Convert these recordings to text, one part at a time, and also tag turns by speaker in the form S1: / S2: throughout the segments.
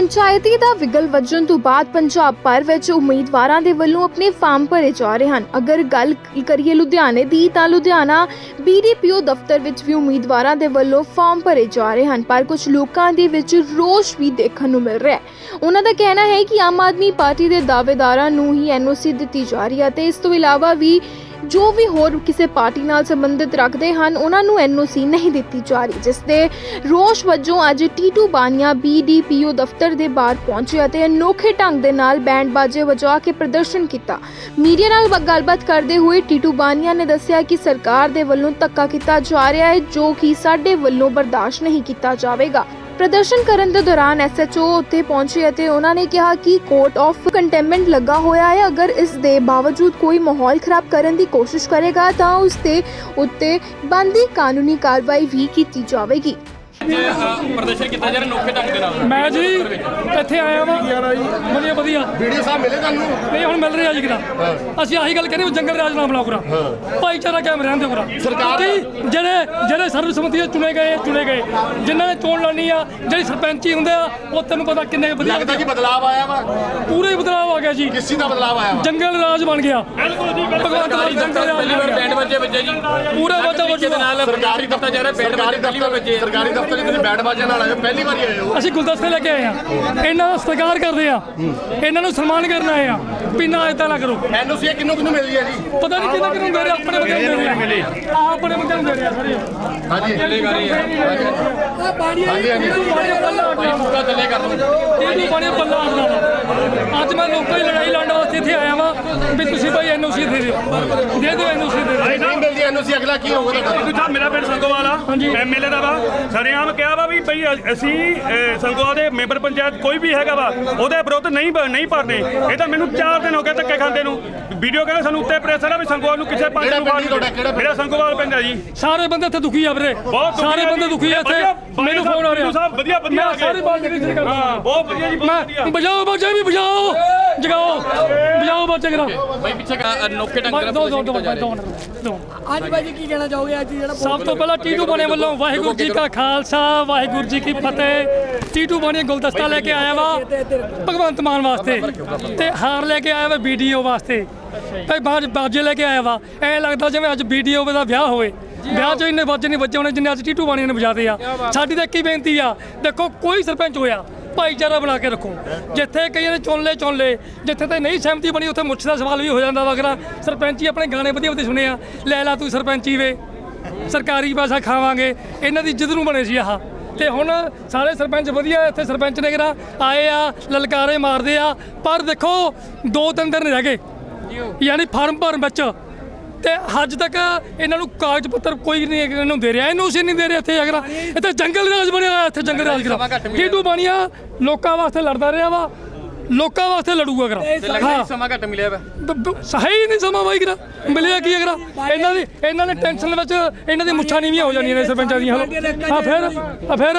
S1: ਪੰਚਾਇਤੀ ਦਾ ਵਿਗਲ ਵੱਜਣ ਤੋਂ ਬਾਅਦ ਪੰਜਾਬ ਭਰ ਵਿੱਚ ਉਮੀਦਵਾਰਾਂ ਦੇ ਵੱਲੋਂ ਆਪਣੇ ਫਾਰਮ ਭਰੇ ਜਾ ਰਹੇ ਹਨ। ਅਗਰ ਗੱਲ ਕਰੀਏ ਲੁਧਿਆਣੇ ਦੀ, ਤਾਂ ਲੁਧਿਆਣਾ ਬੀਡੀਪੀਓ ਦਫ਼ਤਰ ਵਿੱਚ ਵੀ ਉਮੀਦਵਾਰਾਂ ਦੇ ਵੱਲੋਂ ਫਾਰਮ ਭਰੇ ਜਾ ਰਹੇ ਹਨ, ਪਰ ਕੁਝ ਲੋਕਾਂ ਦੇ ਵਿੱਚ ਰੋਸ਼ ਵੀ ਦੇਖਣ ਨੂੰ ਮਿਲ ਰਿਹਾ ਹੈ। ਉਹਨਾਂ ਦਾ ਕਹਿਣਾ ਹੈ ਕਿ ਆਮ ਆਦਮੀ ਪਾਰਟੀ ਦੇ ਦਾਅਵੇਦਾਰਾਂ ਨੂੰ ਹੀ ਐਨਓਸੀ ਦਿੱਤੀ ਜਾ ਰਹੀ ਹੈ ਤੇ ਇਸ ਤੋਂ ਇਲਾਵਾ ਵੀ ਜੋ ਵੀ ਹੋਰ ਕਿਸੇ ਪਾਰਟੀ ਨਾਲ ਸੰਬੰਧਿਤ ਰੱਖਦੇ ਹਨ, ਉਹਨਾਂ ਨੂੰ ਐਨਓਸੀ ਨਹੀਂ ਦਿੱਤੀ ਜਾ ਰਹੀ ਜਿਸ ਦੇ ਰੋਸ਼ ਵਜੋਂ ਅੱਜ ਟੀਟੂ ਬਾਨੀਆ ਬੀਡੀਪੀਓ ਦਫ਼ਤਰ ਦੇ ਬਾਹਰ ਪਹੁੰਚੇ ਅਤੇ ਅਨੋਖੇ ਢੰਗ ਦੇ ਨਾਲ ਬੈਂਡ ਬਾਜੇ ਵਜਾ ਕੇ ਪ੍ਰਦਰਸ਼ਨ ਕੀਤਾ। ਮੀਡੀਆ ਨਾਲ ਗੱਲਬਾਤ ਕਰਦੇ ਹੋਏ ਟੀਟੂ ਬਾਨੀਆ ਨੇ ਦੱਸਿਆ ਕਿ ਸਰਕਾਰ ਦੇ ਵੱਲੋਂ ਧੱਕਾ ਕੀਤਾ ਜਾ ਰਿਹਾ ਹੈ, ਜੋ ਕਿ ਸਾਡੇ ਵੱਲੋਂ ਬਰਦਾਸ਼ਤ ਨਹੀਂ ਕੀਤਾ ਜਾਵੇਗਾ। ਪ੍ਰਦਰਸ਼ਨ ਕਰਨ ਦੇ ਦੌਰਾਨ ਐਸਐਚਓ ਉੱਥੇ ਪਹੁੰਚੇ ਅਤੇ ਉਹਨਾਂ ਨੇ ਕਿਹਾ ਕਿ ਕੋਰਟ ਆਫ ਕੰਟੈਂਪਟਮੈਂਟ ਲੱਗਾ ਹੋਇਆ ਹੈ। ਅਗਰ ਇਸ ਦੇ ਬਾਵਜੂਦ ਕੋਈ ਮਾਹੌਲ ਖਰਾਬ ਕਰਨ ਦੀ ਕੋਸ਼ਿਸ਼ ਕਰੇਗਾ ਤਾਂ ਉਸ ਦੇ ਉੱਤੇ ਬੰਦੀ ਕਾਨੂੰਨੀ ਕਾਰਵਾਈ ਵੀ ਕੀਤੀ ਜਾਵੇਗੀ।
S2: ਪ੍ਰਦਰਸ਼ਨ ਕੀਤਾ ਜਾ ਰਿਹਾ ਅਨੋਖੇ ਢੰਗ ਦੇ ਨਾਲ।
S3: ਮੈਂ ਜੀ ਇੱਥੇ ਆਇਆ ਵਾਂ। ਵਧੀਆ ਵਧੀਆ।
S4: ਵੀਡੀਓ ਸਾਹਿਬ ਮਿਲੇ ਤੁਹਾਨੂੰ?
S3: ਨਹੀਂ ਹੁਣ ਮਿਲ ਰਿਹਾ ਜੀ ਕਿਰਾ ਅਸੀਂ ਆਹੀ ਗੱਲ ਵੀ ਜੰਗਲ ਰਾਜ ਨਾ ਬਣਾਓ ਕਰਾ। ਭਾਈਚਾਰਾ ਕਾਇਮ ਰਹਿਣ ਦਿਓ ਕਰਾ।
S4: ਸਰਕਾਰ-
S3: ਜਿਹੜੇ ਜਿਹੜੇ ਸਰਵਸੰਮਤੀ ਨਾਲ ਚੁਣੇ ਗਏ ਚੁਣੇ ਗਏ। ਜਿਨ੍ਹਾਂ ਨੇ ਚੋਣ ਲੜਨੀ ਆ ਜਿਹੜੀ ਸਰਪੰਚੀ ਹੁੰਦੇ ਆ ਉਹ ਤੈਨੂੰ ਪਤਾ ਕਿੰਨੇ ਵਧੀਆ
S4: ਲੱਗਦਾ ਕਿ ਬਦਲਾਅ ਆਇਆ ਵਾ?
S3: ਪੂਰੇ ਬਦਲਾਅ ਆ ਗਿਆ ਜੀ।
S4: ਕਿਸ ਦਾ ਬਦਲਾਅ ਆਇਆ ਵਾ?
S3: ਜੰਗਲ ਰਾਜ ਬਣ ਗਿਆ। ਭਗਵੰਤ ਮਾਨ ਜੰਗਲ ਰਾਜ
S2: ਪਹਿਲੀ
S3: ਬਣ
S2: ਵਾਰ ਬੈਂਡ ਵੱਜੇ ਵੱਜੇ ਜੀ।
S3: ਪੂਰਾ ਵਾਜਾ
S2: ਦੇ ਨਾਲ
S4: ਸਰਕਾਰੀ
S2: ਕੀਤਾ ਜਾ ਰਿਹਾ ਬੈਂਡ ਵੱਜੇ ਪਹਿਲੀ ਵਾਰ ਵੱਜੇ
S4: ਦਫ਼ਤਰ ਸਰਕਾਰੀ ਦਫ਼ਤਰ ਵਿੱਚ ਤੁਸੀਂ ਬੈਂਡ ਬਾਜੇ ਨਾਲ ਆਏ ਹੋ ਪਹਿਲੀ ਵਾਰੀ ਆਏ ਹੋ
S3: ਅਸੀਂ ਗੁਲਦਸਤੇ ਲੈ ਕੇ ਆਏ ਆ ਇਹਨਾਂ ਦਾ ਸਤਿਕਾਰ ਕਰਦੇ ਆ ਇਹਨਾਂ ਨੂੰ ਸਨਮਾਨ ਕਰਨ ਆਏ ਆ ਵੀ ਨਾ ਇਦਾਂ ਨਾ ਕਰੋ
S4: ਐਨਓਸੀ ਕਿੰਨੂੰ ਕਿੰਨੂੰ ਮਿਲਦੀ ਹੈ ਜੀ
S3: ਪਤਾ ਨਹੀਂ ਕਿਹਨਾਂ ਕਿਹਨੂੰ ਦੇ ਰਹੇ ਆਪਣੇ ਬੰਦੇ ਨੂੰ ਰਹੇ ਆ ਆਹ ਆਪਣੇ ਬੰਦੇ ਨੂੰ ਰਹੇ ਆ ਸਾਰੇ
S4: ਹਾਂਜੀ
S2: ਚੱਲੇ ਕਰ ਰਹੀ ਹੈ
S4: ਹਾਂਜੀ ਹਾਂਜੀ
S2: ਭਾਈ ਪੂਰਾ ਚੱਲੇ ਕਰ ਲਓ
S3: ਇਹ ਬੜੇ ਬੱਲਾ ਆਪਣਾ ਅੱਜ ਮੈਂ ਲੋਕਾਂ ਦੀ ਲੜਾਈ ਲੜਨ ਵਾਸਤੇ ਇੱਥੇ ਆਇਆ ਵਾਂ ਵੀ ਤੁਸੀਂ ਭਾਈ ਐਨਓਸੀ ਦੇ ਦਿਓ ਦੇ ਦਿਓ ਐਨਓਸੀ ਦੇ ਦਿਓ
S4: ਨਹੀਂ ਮਿਲਦੀ ਐਨਓਸੀ ਅਗਲਾ ਕੀ ਹੋਊਗਾ ਤੁਹਾਡਾ
S5: ਮੇਰਾ ਪਿੰਡ ਸੰਗੋਵਾਲ ਆ
S3: ਹਾਂਜੀ।
S5: ਐਮਐਲਏ ਦਾ ਵਾ ਸਰੇਆਮ ਕਿਹਾ ਵਾ ਵੀ ਭਈ ਅਸੀਂ ਸੰਗੋਵਾਲ ਦੇ ਮੈਂਬਰ ਪੰਚਾਇਤ ਕੋਈ ਵੀ ਹੈਗਾ ਵਾ ਉਹਦੇ ਵਿਰੁੱਧ ਨਹੀਂ ਨਹੀਂ ਭਰਨੇ। ਇਹ ਤਾਂ ਮੈਨੂੰ 4 ਦਿਨ ਹੋ ਗਏ ਧੱਕੇ ਖਾਂਦੇ ਨੂੰ। ਵੀਡੀਓ ਕਹਿੰਦੇ ਸਾਨੂੰ ਉੱਤੇ ਪ੍ਰੈਸ਼ਰ ਆ ਵੀ ਸੰਗੋਵਾਲ ਨੂੰ ਕਿਸੇ ਪੰਜ ਨੂੰ
S4: ਪਿੰਡ?
S5: ਮੇਰਾ ਸੰਗੋਵਾਲ ਪਿੰਡ ਆ ਜੀ।
S3: ਸਾਰੇ ਬੰਦੇ ਇੱਥੇ ਦੁਖੀ ਆ ਵੀਰੇ। ਸਾਰੇ ਬੰਦੇ। ਦੁਖੀ ਆ ਇੱਥੇ। ਮੈਨੂੰ ਫੋਨ ਆ ਰਿਹਾ।
S5: ਸਾਹਿਬ ਵਧੀਆ ਵਧੀਆ ਆ ਗਏ।
S3: ਸਾਰੀ ਬਾਤ ਨਹੀਂ ਕਰਦਾ।
S5: ਹਾਂ ਬਹੁਤ ਵਧੀਆ ਜੀ ਬਹੁਤ ਵਧੀਆ।
S3: ਮੈਂ ਬਜਾਓ ਬਾਜੇ ਵੀ ਬਜਾਓ ਜਗਾਓ। ਬਜਾਓ ਬਾਜੇ ਕਰਾ
S2: ਭਾਈ ਪਿੱਛੇ ਅ, ਅਨੋਖੇ ਢੰਗ ਦੇ
S3: ਦੋ ਦੋ ਦੋ
S6: ਅੱਜ ਭਾਜੀ ਕੀ ਕਹਿਣਾ ਚਾਹੋਗੇ ਅੱਜ ਜਿਹੜਾ
S3: ਸਭ ਤੋਂ ਪਹਿਲਾਂ ਟੀਟੂ ਬਣੇ ਵੱਲੋਂ ਵਾਹਿਗੁਰੂ ਜੀ ਕਾ ਖਾਲਸਾ ਵਾਹਿਗੁਰੂ ਜੀ ਕੀ ਫਤਿਹ। ਟੀਟੂ ਬਣੇ ਗੁਲਦਸਤਾ ਲੈ ਕੇ ਆਇਆ ਵਾ ਭਗਵੰਤ ਮਾਨ ਵਾਸਤੇ ਤੇ ਹਾਰ ਲੈ ਕੇ ਆਇਆ ਵਾ ਵੀਡੀਓ ਵਾਸਤੇ। ਭਾਈ ਬਾਜ ਬਾਜੇ ਲੈ ਕੇ ਆਇਆ ਵਾ। ਐ ਲੱਗਦਾ ਜਿਵੇਂ ਅੱਜ ਵੀਡੀਓ ਦਾ ਵਿਆਹ ਹੋਵੇ। ਵਿਆਹ 'ਚ ਇੰਨੇ ਬਾਜੇ ਨਹੀਂ ਵੱਜੇ ਹੋਣੇ ਜਿੰਨੇ ਅੱਜ ਟੀਟੂ ਬਾਣੀ ਨੇ ਵਜਾਦੇ ਆ। ਸਾਡੀ ਤਾਂ ਇੱਕ ਹੀ ਬੇਨਤੀ ਆ। ਦੇਖੋ ਕੋਈ ਸਰਪੰਚ ਹੋਇਆ ਭਾਈਚਾਰਾ ਬਣਾ ਕੇ ਰੱਖੋ। ਜਿੱਥੇ ਕਈਆਂ ਨੇ ਚੁਣ ਲਏ ਚੁਣ ਲਏ। ਜਿੱਥੇ ਤੇ ਨਹੀਂ ਸਹਿਮਤੀ ਬਣੀ ਉੱਥੇ ਮੁੱਛ ਦਾ ਸਵਾਲ ਵੀ ਹੋ ਜਾਂਦਾ ਵਾ ਅਗਲਾ ਸਰਪੰਚੀ ਆਪਣੇ ਗਾਣੇ ਵਧੀਆ ਵਧੀਆ ਸੁਣੇ ਆ। ਲੈ ਲਾ ਤੂੰ ਸਰਪੰਚੀ ਵੇ। ਸਰਕਾਰੀ ਪੈਸਾ ਖਾਵਾਂਗੇ। ਇਹਨਾਂ ਦੀ ਇੱਜ਼ਤ ਨੂੰ ਬਣੇ ਸੀ ਆਹ। ਤੇ ਹੁਣ ਸਾਰੇ ਸਰਪੰਚ ਵਧੀਆ ਇੱਥੇ ਸਰਪੰਚ ਨੇ ਕਿਹੜਾ ਆਏ ਆ ਲਲਕਾਰੇ ਮਾਰਦੇ ਆ। ਪਰ ਦੇਖੋ ਦੋ ਤਿੰਨ ਦਿਨ ਰਹਿ ਗਏ। ਯਾਨੀ ਫਾਰਮ ਭਰਨ ਵਿੱਚ ਤੇ ਅੱਜ ਤੱਕ ਇਹਨਾਂ ਨੂੰ ਕਾਗਜ਼ ਪੱਤਰ ਕੋਈ ਨਹੀਂ ਇਹਨਾਂ ਨੂੰ ਦੇ ਰਿਹਾ। ਇਹਨੂੰ ਉਸੇ ਨਹੀਂ ਦੇ ਰਿਹਾ ਇੱਥੇ ਅਗਰ ਇੱਥੇ ਜੰਗਲ ਰਾਜ ਬਣਿਆ ਹੋਇਆ ਇੱਥੇ ਜੰਗਲ ਰਾਜ। ਟੀਟੂ ਬਾਣੀਆ ਲੋਕਾਂ ਵਾਸਤੇ ਲੜਦਾ ਰਿਹਾ ਵਾ। ਲੋਕਾਂ ਵਾਸਤੇ ਲੜੂਗਾ ਕਰਾ।
S2: ਕਿ ਸਮਾਂ ਘੱਟ ਮਿਲਿਆ ਵਾ।
S3: ਸਹੀ ਨਹੀਂ ਸਮਾਂ ਬਾਈ ਕਰਾ। ਮਿਲਿਆ ਕੀ ਅਗਰਾ ਇਹਨਾਂ ਦੀ ਇਹਨਾਂ ਨੇ ਟੈਨਸ਼ਨ ਵਿੱਚ ਇਹਨਾਂ ਦੀ ਮੁੱਛਾਂ ਨੀਵੀਆਂ ਹੋ ਜਾਂਦੀਆਂ ਨੇ ਸਰਪੰਚਾਂ ਦੀਆਂ ਆ ਫਿਰ ਆ ਫਿਰ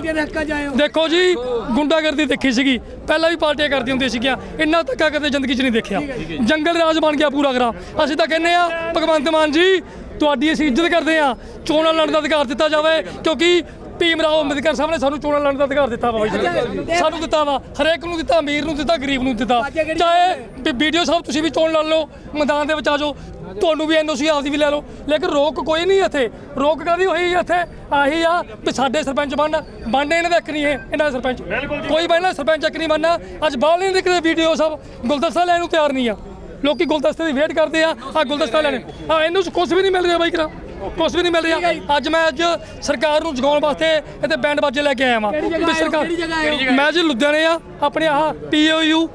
S6: ਦੇ ਹੋ
S3: ਦੇਖੋ ਜੀ ਗੁੰਡਾਗਰਦੀ ਦੇਖੀ ਸੀਗੀ। ਪਹਿਲਾਂ ਵੀ ਪਾਰਟੀਆਂ ਕਰਦੀਆਂ ਹੁੰਦੀਆਂ ਸੀਗੀਆਂ। ਇੰਨਾ ਧੱਕਾ ਕਦੇ ਜ਼ਿੰਦਗੀ 'ਚ ਨਹੀਂ ਦੇਖਿਆ। ਜੰਗਲ ਰਾਜ ਬਣ ਗਿਆ ਪੂਰਾ ਕਰਾ ਅਸੀਂ ਤਾਂ ਕਹਿੰਨੇ ਆ ਭਗਵੰਤ ਮਾਨ ਜੀ ਤੁਹਾਡੀ ਅਸੀਂ ਇੱਜ਼ਤ ਕਰਦੇ ਆ ਚੋਣਾਂ ਲੜਨ ਦਾ ਅਧਿਕਾਰ ਦਿੱਤਾ ਜਾਵੇ ਕਿਉਂਕਿ ਭੀਮ ਰਾਓ ਅੰਬੇਦਕਰ ਸਾਹਿਬ ਨੇ ਸਾਨੂੰ ਚੋਣਾਂ ਲੜਨ ਦਾ ਅਧਿਕਾਰ ਦਿੱਤਾ ਵਾ ਬਾਈ ਜੀ। ਸਾਨੂੰ ਦਿੱਤਾ ਵਾ। ਹਰੇਕ ਨੂੰ ਦਿੱਤਾ ਅਮੀਰ ਨੂੰ ਦਿੱਤਾ ਗਰੀਬ ਨੂੰ ਦਿੱਤਾ। ਚਾਹੇ ਵੀਡੀਓ ਸਾਹਿਬ ਤੁਸੀਂ ਵੀ ਚੋਣ ਲੜ ਲਓ ਮੈਦਾਨ ਦੇ ਵਿੱਚ ਆ ਜਾਓ। ਤੁਹਾਨੂੰ ਵੀ ਐਨਓਸੀ ਆਪਦੀ ਵੀ ਲੈ ਲਓ। ਲੇਕਿਨ ਰੋਕ ਕੋਈ ਨਹੀਂ ਇੱਥੇ। ਰੋਕ ਕਾਦੀ ਹੋਈ ਇੱਥੇ? ਆਹੀ ਆ ਵੀ ਸਾਡੇ ਸਰਪੰਚ ਬਣ ਬਣਨੇ ਇਹਨਾਂ ਦਾ ਇੱਕ ਨਹੀਂ ਇਹ ਇਹਨਾਂ ਦਾ ਸਰਪੰਚ। ਕੋਈ ਬਣਨਾ ਸਰਪੰਚ ਇੱਕ ਨਹੀਂ ਬਣਨਾ। ਅੱਜ ਬਾਹਰ ਨਹੀਂ ਦਿਖਦੇ ਵੀਡੀਓ ਸਭ। ਗੁਲਦਸਤਾ ਲੈਣ ਨੂੰ ਤਿਆਰ ਨਹੀਂ ਆ। ਲੋਕੀ ਗੁਲਦਸਤੇ ਦੀ ਵੇਟ ਕਰਦੇ ਆ। ਆ ਗੁਲਦਸਤਾ ਲੈਣੇ। ਆ ਇਹਨੂੰ ਕੁਝ ਵੀ ਨਹੀਂ ਮਿਲ ਰਿਹਾ ਬਾਈ ਕਰਾ। ਕੁਝ ਵੀ ਨਹੀਂ ਮਿਲ ਰਿਹਾ ਅੱਜ ਮੈਂ ਅੱਜ ਸਰਕਾਰ ਨੂੰ ਜਗਾਉਣ ਵਾਸਤੇ ਇੱਥੇ ਬੈਂਡ ਬਾਜੇ ਲੈ ਕੇ ਆਇਆ ਵਾਂ। ਵੀ ਸਰਕਾਰ
S6: ਕਿਹੜੀ ਜਗ੍ਹਾ ਆਏ ਹੋ?
S3: ਮੈਂ ਜੀ ਲੁਧਿਆਣੇ ਆ ਆਪਣੇ ਆਹ ਪੀਓਯੂ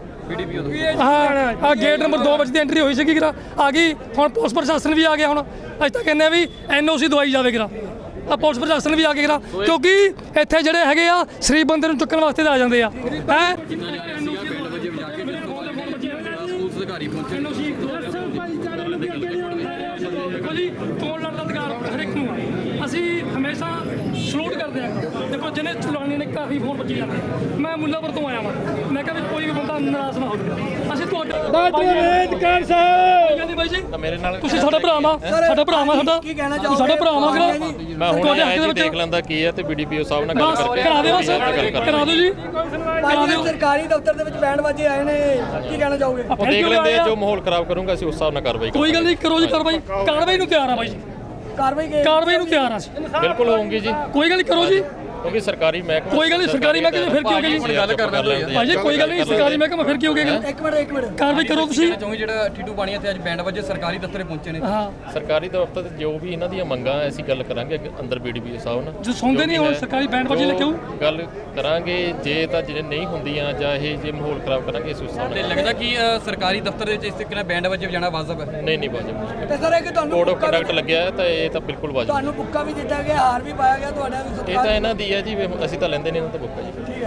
S3: ਹਾਂ ਆ ਗੇਟ ਨੰਬਰ 2 ਵਜੇ ਦੀ ਐਂਟਰੀ ਹੋਈ ਸੀਗੀ ਕਿਰਾ ਆ ਗਈ। ਹੁਣ ਪੁਲਿਸ ਪ੍ਰਸ਼ਾਸਨ ਵੀ ਆ ਗਿਆ ਹੁਣ। ਅੱਜ ਤੱਕ ਕਹਿੰਦੇ ਵੀ ਐਨਓਸੀ ਦਵਾਈ ਜਾਵੇ ਕਿਰਾ ਆ ਪੁਲਿਸ ਪ੍ਰਸ਼ਾਸਨ ਵੀ ਆ ਕੇ ਕਿਰਾ ਕਿਉਂਕਿ ਇੱਥੇ ਜਿਹੜੇ ਹੈਗੇ ਆ ਸਰੀਰ ਬੰਦੇ ਨੂੰ ਚੁੱਕਣ ਵਾਸਤੇ ਤਾਂ ਆ ਜਾਂਦੇ ਆ। ਹੈ? ਅਧਿਕਾਰ ਹਰ ਇੱਕ ਨੂੰ ਆ ਅਸੀਂ ਹਮੇਸ਼ਾ ਸਲੂਟ ਕਰਦੇ ਆ। ਦੇਖੋ ਜਿਹਨੇ ਚਲਾਣੇ ਨੇ ਕਾਫੀ ਫੋਨ ਬੱਜੀ ਜਾਂਦੇ ਮੈਂ ਮੁੱਲਾਪੁਰ ਤੋਂ ਆਇਆ ਵਾਂ। ਮੈਂ ਕਿਹਾ ਵੀ ਕੋਈ ਵੀ ਬੰਦਾ ਨਾਰਾਜ਼ ਨਾ ਹੋਵੇ। ਅਸੀਂ ਤੁਹਾਡੇ ਦਾਤੂ ਕਰ ਸਾਹਿਬ। ਬਾਈ ਜੀ।
S7: ਮੇਰੇ ਨਾਲ
S3: ਤੁਸੀਂ ਸਾਡਾ ਭਰਾ ਵਾ। ਸਾਡਾ ਭਰਾ ਵਾ ਸਾਡਾ।
S6: ਕੀ ਕਹਿਣਾ
S3: ਤੁਸੀਂ ਸਾਡਾ ਭਰਾ ਵਾ
S7: ਮੈਂ ਹੁਣ ਆਇਆ
S3: ਦੇ
S7: ਜੀ ਦੇਖ ਲੈਂਦਾ ਕੀ ਹੈ ਤੇ ਬੀਡੀਪੀਓ ਸਾਹਿਬ ਨਾਲ ਗੱਲ ਕਰਕੇ
S3: ਕਰਾ ਦਿਓ ਬਸ।
S7: ਕਰ
S3: ਦਿਓ ਜੀ। ਕਰਾ ਦਿਓ।
S6: ਸਰਕਾਰੀ ਦਫ਼ਤਰ ਦੇ ਵਿੱਚ ਬੈਂਡ ਵਾਜੇ ਆਏ ਨੇ। ਕੀ ਕਹਿਣਾ ਚਾਹੋਗੇ?
S7: ਉਹ ਦੇਖ ਲੈਂਦੇ ਜੋ ਮਾਹੌਲ ਖਰਾਬ ਕਰੂੰਗਾ ਅਸੀਂ ਉਸ ਹਿਸਾਬ ਨਾਲ ਕਾਰਵਾਈ
S3: ਕੋਈ ਗੱਲ ਨਹੀਂ ਕਰੋ ਜੀ ਕਾਰਵਾਈ। ਕਾਰਵਾਈ ਨੂੰ ਤਿਆਰ ਆ ਬਾਈ ਜੀ।
S6: ਕਾਰਵਾਈ ਕੀ
S3: ਕਾਰਵਾਈ ਨੂੰ ਤਿਆਰ ਆ ਅਸੀਂ।
S7: ਬਿਲਕੁਲ ਹੋਊਗੀ ਜੀ
S3: ਕੋਈ ਗੱਲ ਕਰੋ ਜੀ
S7: ਕਿਉਂਕਿ ਸਰਕਾਰੀ ਮਹਿਕਮਾ
S3: ਕੋਈ ਗੱਲ ਨਹੀਂ ਸਰਕਾਰੀ ਮਹਿਕਮੇ 'ਚ ਫਿਰ ਕੀ ਹੋ ਗਿਆ ਜੀ?
S7: ਗੱਲ ਕਰ ਲੈਂਦੇ
S3: ਭਾਈ ਜੀ ਕੋਈ ਗੱਲ ਨਹੀਂ ਸਰਕਾਰੀ ਮਹਿਕਮਾ ਫਿਰ ਕੀ ਹੋ ਗਿਆ
S6: ਇੱਕ ਮਿੰਟ ਇੱਕ ਮਿੰਟ।
S3: ਕਾਰਵਾਈ ਕਰੋ ਤੁਸੀਂ।
S2: ਚਾਹੁੰਗੇ ਜਿਹੜਾ ਟੀਟੂ ਬਾਣੀਆਂ ਤੇ ਅੱਜ ਬੈਂਡ ਵਜੇ ਸਰਕਾਰੀ ਦਫ਼ਤਰੇ ਪਹੁੰਚੇ ਨੇ।
S3: ਹਾਂ।
S7: ਸਰਕਾਰੀ ਦਫ਼ਤਰ ਤੇ ਜੋ ਵੀ ਇਹਨਾਂ ਦੀਆਂ ਮੰਗਾਂ ਹੈ, ਅਸੀਂ ਗੱਲ ਕਰਾਂਗੇ ਅੰਦਰ ਬੀਡੀਪੀਓ ਸਾਹਿਬ ਨਾਲ।
S3: ਜੋ ਸੁਣਦੇ ਨਹੀਂ ਹੁਣ ਸਰਕਾਰੀ ਬੈਂਡ ਬਾਜੀ ਲੈ ਕੇ
S7: ਗੱਲ ਕਰਾਂਗੇ ਜੇ ਤਾਂ ਜਿਹੜੇ ਨਹੀਂ ਹੁੰਦੀਆਂ ਜਾਂ ਇਹ ਜੇ ਮਾਹੌਲ ਖਰਾਬ ਕਰਾਂਗੇ ਉਸ ਹਿਸਾਬ
S2: ਤੇ
S7: ਨਾਲ
S2: ਲੱਗਦਾ ਕਿ ਸਰਕਾਰੀ ਦਫ਼ਤਰ ਦੇ ਵਿੱਚ ਇਸ ਤਰੀਕੇ ਨਾਲ ਬੈਂਡ ਵਜੇ ਵਜਾਣਾ ਵਾਜਬ ਹੈ?
S7: ਨਹੀਂ ਨਹੀਂ ਬਾਜਬ
S6: ਤੇ ਸਰ ਇੱਕ ਤੁਹਾਨੂੰ
S7: ਕੋਡ ਆਫ ਕੰਡਕਟ ਲੱਗਿਆ ਹੈ ਤਾਂ ਇਹ ਤਾਂ ਬਿਲਕੁਲ ਵਾਜਬ
S6: ਤੁਹਾਨੂੰ ਬੁੱਕਾ ਵੀ ਦਿੱਤਾ ਗਿਆ ਹਾਰ ਵੀ ਪਾਇਆ ਗਿਆ ਤੁਹਾਡਾ ਵੀ
S7: ਇਹ ਤਾਂ ਇਹਨਾਂ ਦੀ ਹੈ ਜੀ ਅਸੀਂ ਤਾਂ ਲੈਂਦੇ ਨਹੀਂ ਉਹਨਾਂ ਤੋਂ ਬੁੱਕ ਹੈ ਜੀ।
S6: ਠੀਕ